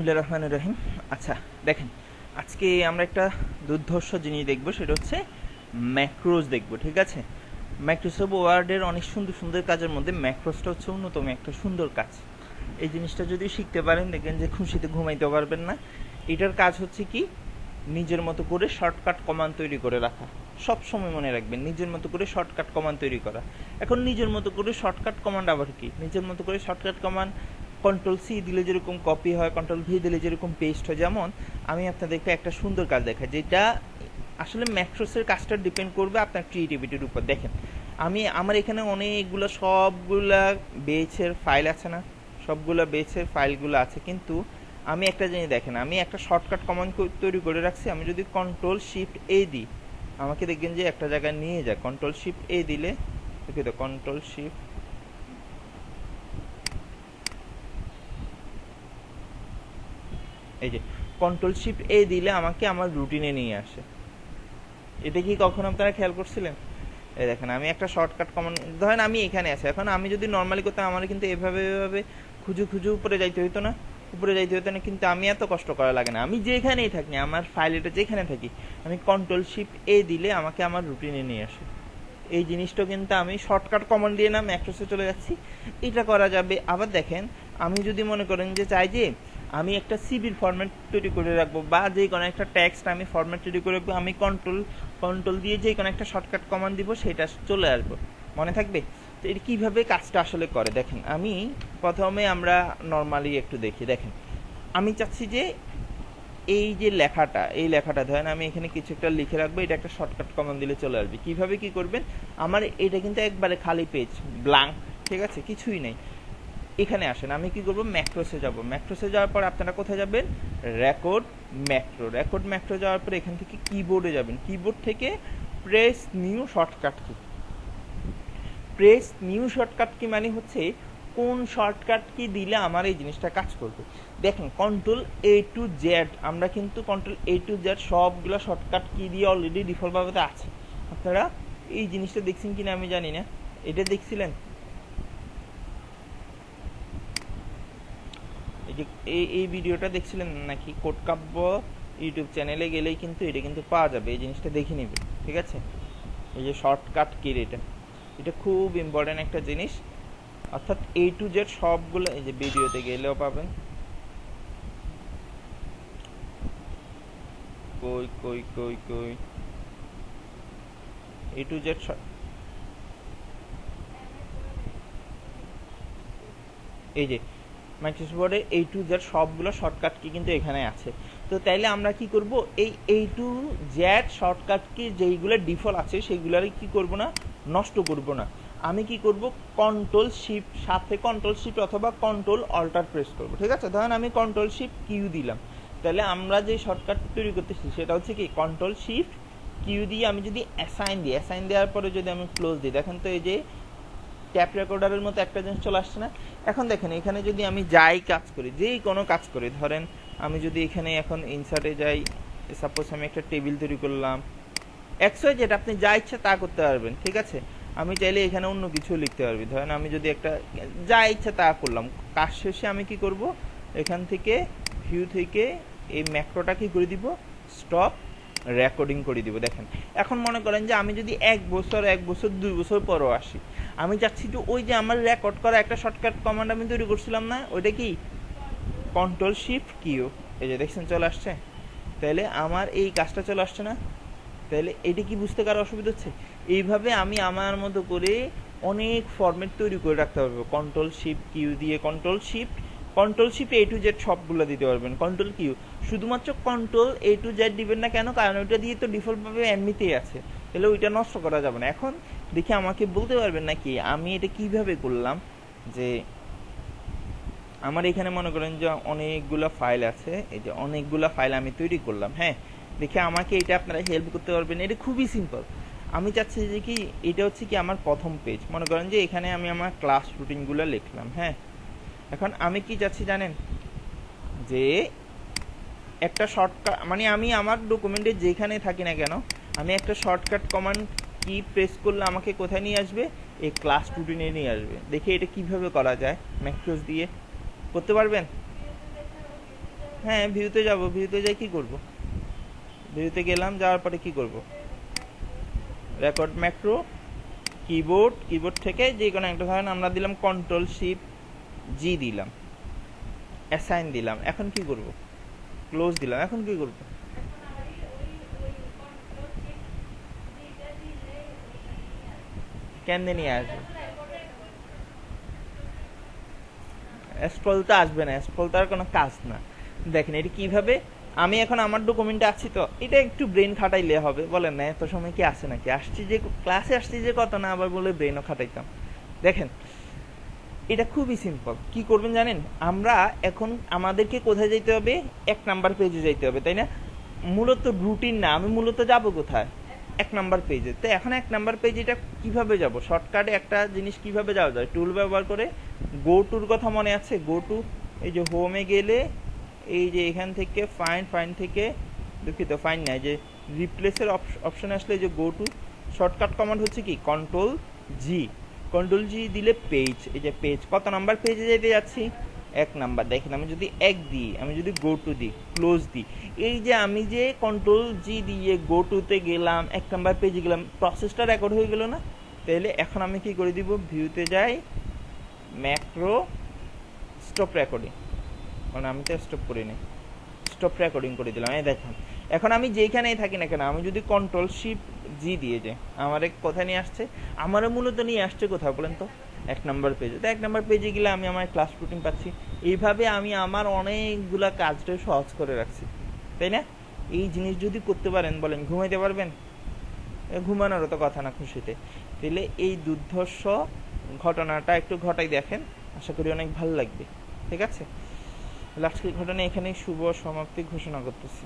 বিসমিল্লা রহমান রহিম। আচ্ছা দেখেন, আজকে আমরা একটা দুর্ধর্ষ জিনিস দেখব, সেটা হচ্ছে ম্যাক্রোজ দেখব, ঠিক আছে? মাইক্রোসফট ওয়ার্ডের অনেক সুন্দর সুন্দর কাজের মধ্যে ম্যাক্রোসটা হচ্ছে অন্যতম একটা সুন্দর কাজ। এই জিনিসটা যদি শিখতে পারেন, দেখবেন যে খুশিতে ঘুমাইতে পারবেন না। এটার কাজ হচ্ছে কি? নিজের মতো করে শর্টকাট কমান তৈরি করে রাখা। সব সময় মনে রাখবেন, নিজের মতো করে শর্টকাট কমান তৈরি করা। এখন নিজের মতো করে শর্টকাট কমান্ড আবার কি? নিজের মতো করে শর্টকাট কমান্ড কন্ট্রোল সি দিলে যেরকম কপি হয় কন্ট্রোল ভি দিলে যেরকম পেস্ট হয়, যেমন আমি আপনাদেরকে একটা সুন্দর কাজ দেখাই, যেটা আসলে ম্যাক্রোসের কাজটা ডিপেন্ড করবে আপনার ক্রিয়েটিভিটির উপর। দেখেন, আমি, আমার এখানে অনেকগুলো, সবগুলা বেচের ফাইল আছে না, সবগুলো বেচের ফাইলগুলো আছে, কিন্তু আমি একটা জিনিস দেখেন, আমি একটা শর্টকাট কমান্ড তৈরি করে রাখছি, আমি যদি কন্ট্রোল শিফট এ দিই, আমাকে দেখবেন যে একটা জায়গায় নিয়ে যায় কন্ট্রোল শিফট এ দিলে দেখি তো কন্ট্রোল শিফট এই যে কন্ট্রোল শিফট এ দিলে আমাকে আমার রুটিনে নিয়ে আসে। এটা কি কখনো আপনারা খেয়াল করছিলেন? এই দেখেন, আমি একটা শর্টকাট কমন ধরেন আমি এখানে আছি, এখন আমি যদি নর্মালি করতাম, আমার কিন্তু এভাবে এভাবে খুঁজু খুঁজু উপরে যাইতে হইতো না। উপরে যাইতে হতো না, কিন্তু আমি এত কষ্ট করা লাগে না। আমি যেখানেই থাকি, আমার ফাইল এটা যেখানে থাকি, আমি কন্ট্রোল শিফট এ দিলে আমাকে আমার রুটিনে নিয়ে আসে। এই জিনিসটা কিন্তু আমি শর্টকাট কমন দিয়ে না ম্যাক্রোসে চলে যাচ্ছি। এটা করা যাবে। আবার দেখেন, আমি যদি মনে করেন যে চাই যে আমি একটা সিবির ফরম্যাট তৈরি করে রাখব বা যে কোনো একটা টেক্সট আমি ফরম্যাট তৈরি করে রাখব, আমি কন্ট্রোল কন্ট্রোল দিয়ে যে কোনো একটা শর্টকাট কমান্ড দিব, সেটা চলে আসব। মনে থাকবে? তো এটা কীভাবে কাজটা আসলে করে? দেখেন, আমি প্রথমে আমরা নর্মালি একটু দেখি। দেখেন, আমি চাচ্ছি যে এই যে লেখাটা, এই লেখাটা ধরেন আমি এখানে কিছু একটা লিখে রাখব, এটা একটা শর্টকাট কমান্ড দিলে চলে আসবে। কীভাবে কী করবেন? আমার এটা কিন্তু একবারে খালি পেজ ব্লাঙ্ক ঠিক আছে? কিছুই নেই। এখানে আসেন, আমি কি করব? ম্যাক্রোসে যাব। ম্যাক্রোসে যাওয়ার পর আপনারা কোথায় যাবেন? Record macro. রেকর্ড ম্যাক্রো যাওয়ার পর এখান থেকে কিবোর্ডে যাবেন। কিবোর্ড থেকে press new shortcut key press new shortcut key মানে হচ্ছে কোন শর্টকাট কি দিলে আমার এই জিনিসটা কাজ করবে। দেখেন কন্ট্রোল এ টু জেড আমরা কিন্তু কন্ট্রোল এ টু জেড সবগুলো শর্টকাট কি দিয়ে অলরেডি ডিফল্টভাবে আছে। আপনারা এই জিনিসটা দেখছেন কিনা আমি জানি না। এটা দেখছিলেন? এই এই ভিডিওটা দেখছিলেন নাকি? কোটকাব্য ইউটিউব চ্যানেলে গেলেই কিন্তু এটা কিন্তু পাওয়া যাবে, এই জিনিসটা দেখে নেবে, ঠিক আছে? এই যে শর্টকাট কির এটা এটা খুব ইম্পর্টেন্ট একটা জিনিস। অর্থাৎ এ টু জেড সবগুলো এই যে ভিডিওতে গেলেও পাবেন। কই কই কই কই? এ টু জেড এই যে মাইক্রোসফট ওয়ার্ডে এই টু জেড সবগুলো শর্টকাট কি কিন্তু এখানে আছে। তো তাইলে আমরা কি করব? এই এই টু জেড শর্টকাট কি যেইগুলো ডিফল্ট আছে, সেইগুলোর কি করব না? নষ্ট করব না। আমি কি করব? কন্ট্রোল শিফট সাথে কন্ট্রোল শিফট অথবা কন্ট্রোল অল্টার প্রেস করব। ঠিক আছে? ধরেন আমি কন্ট্রোল শিফট কিউ দিলাম। তাহলে আমরা যে শর্টকাট তৈরি করতেছি, সেটা হচ্ছে কি? কন্ট্রোল শিফট কিউ দিয়ে আমি যদি অ্যাসাইন দিই অ্যাসাইন দেওয়ার পরে যদি আমি ক্লোজ দিই, দেখেন তো এই যে ট্যাপ রেকর্ডারের মতো একটা জিনিস চলে আসছে না। এখন দেখেন, এখানে যদি আমি যাই কাজ করি, যেই কোনো কাজ করি, ধরেন আমি যদি এখানে এখন ইনসার্টে যাই সাপোজ আমি একটা টেবিল তৈরি করলাম একশো যেটা আপনি যা ইচ্ছা তা করতে পারবেন, ঠিক আছে? আমি চাইলে এখানে অন্য কিছু লিখতে পারবি। ধরেন আমি যদি একটা যা ইচ্ছা তা করলাম, কাজ শেষে আমি কি করব? এখান থেকে ভিউ থেকে এই ম্যাক্রোটা কি করে দিব স্টপ রেকর্ডিং করে দিব, দেখেন। এখন মনে করেন যে আমি যদি এক বছর এক বছর, দুই বছর পরও আসি, আমি চাচ্ছি যে ওই যে আমার রেকর্ড করা একটা শর্টকাট কমান্ড আমি তৈরি করছিলাম না, ওইটা কি? কন্ট্রোল শিফট কিউ এই যে দেখছেন, চলে আসছে। তাহলে আমার এই কাজটা চলে আসছে না? তাহলে এটা কি বুঝতে কারও অসুবিধা হচ্ছে? এইভাবে আমি আমার মতো করে অনেক ফরম্যাট তৈরি করে রাখতে পারব। কন্ট্রোল শিফট কিউ দিয়ে control shift control shift A to Z সবগুলো দিতে পারবেন। কন্ট্রোল কিউ শুধুমাত্র কন্ট্রোল এ টু জেড দিবেন না কেন? কারণ ওইটা দিয়ে তো ডিফল্টভাবে এমনিতেই আছে। তাহলে ওইটা নষ্ট করা যাবে না। এখন দেখি আমাকে বলতে পারবেন নাকি আমি এটা কীভাবে করলাম? যে আমার এখানে মনে করেন যে অনেকগুলো ফাইল আছে। এই যে অনেকগুলো ফাইল আমি তৈরি করলাম হ্যাঁ? দেখে আমাকে এটা আপনারা হেল্প করতে পারবেন। এটা খুবই সিম্পল আমি চাচ্ছি যে কি? এটা হচ্ছে কি আমার প্রথম পেজ মনে করেন যে এখানে আমি আমার ক্লাস রুটিনগুলো লিখলাম হ্যাঁ? এখন আমি কি চাচ্ছি জানেন? যে একটা শর্টকাট মানে আমি আমার ডকুমেন্টে যেখানে থাকি না কেন, আমি একটা শর্টকাট কমান্ড কি প্রেস করলে আমাকে কোথায় নিয়ে আসবে? এই ক্লাস রুটিনে নিয়ে আসবে। দেখে এটা কীভাবে করা যায়। ম্যাক্রোস দিয়ে। করতে পারবেন? হ্যাঁ ভিউতে যাব। ভিউতে যাই কি করব? ভিউতে গেলাম, যাওয়ার পরে কি করব? রেকর্ড ম্যাক্রো কিবোর্ড কিবোর্ড থেকে যে কোনো একটা, ধরেন আমরা দিলাম কন্ট্রোল শিফট জি দিলাম অ্যাসাইন দিলাম, এখন কি করব? ক্লোজ দিলাম, এখন কি করব? কেমনে নিয়ে আসবে? স্ক্রল তো আসবে না স্ক্রল তো আর কোনো কাজ না। দেখেন, এটা কীভাবে? আমি এখন আমার ডকুমেন্টে আছি তো, এটা একটু ব্রেন খাটাইলে হবে। বলেন না, এত সময় কি আসে নাকি? আসছি যে ক্লাসে আসছি যে, কত না, আবার বলে ব্রেনও খাটাইতাম। দেখেন এটা খুবই সিম্পল কি করবেন জানেন? আমরা এখন আমাদেরকে কোথায় যেতে হবে? এক নাম্বার পেজে যেতে হবে, তাই না? মূলত রুটিন না, আমি মূলত যাব কোথায়? এক নাম্বার পেজে তো এখন এক নাম্বার পেজ এটা কীভাবে যাব? শর্টকাটে একটা জিনিস কীভাবে যাওয়া যায়? টুল ব্যবহার করে গো টুর কথা মনে আছে? গো টু এই যে হোমে গেলে, এই যে এখান থেকে ফাইন ফাইন থেকে দুঃখিত ফাইন নাই যে রিপ্লেসের অপশন আসলে যে গো টু শর্টকাট কমান্ড হচ্ছে কি? কন্ট্রোল জি কন্ট্রোল জি দিলে পেজ এই যে পেজ কত নাম্বার পেজে যেতে যাচ্ছি? এক নাম্বার দেখেন আমি যদি এক দিই, আমি যদি গো টু দিই ক্লোজ দিই, এই যে আমি যে কন্ট্রোল জি দিয়ে গো টুতে গেলাম, এক নাম্বার পেজে গেলাম প্রসেসটা রেকর্ড হয়ে গেল না? তাহলে এখন আমি কি করে দিব? ভিউতে যাই ম্যাক্রো স্টপ রেকর্ডিং মানে আমি তো স্টপ করি নি স্টপ রেকর্ডিং করে দিলাম, এই দেখুন। এখন আমি যেইখানেই থাকি না কেন, আমি যদি কন্ট্রোল শিফট জি দিয়ে যাই আমার এক কথা নিয়ে আসছে। আমারও মূলত নিয়ে আসছে কোথাও, বলেন তো? এক নম্বর পেজে তো এক নম্বর পেজে গেলে আমি আমার ক্লাস রুটিন পাচ্ছি। এইভাবে আমি আমার অনেকগুলা কাজটা সহজ করে রাখছি। তাই না? এই জিনিস যদি করতে পারেন, বলেন, ঘুমাইতে পারবেন? ঘুমানোরও তো কথা না খুশিতে। তাহলে এই দুর্ধর্ষ ঘটনাটা একটু ঘটাই দেখেন। আশা করি অনেক ভালো লাগবে। ঠিক আছে? আজকের ঘটনা এখানেই শুভ সমাপ্তি ঘোষণা করতেছি।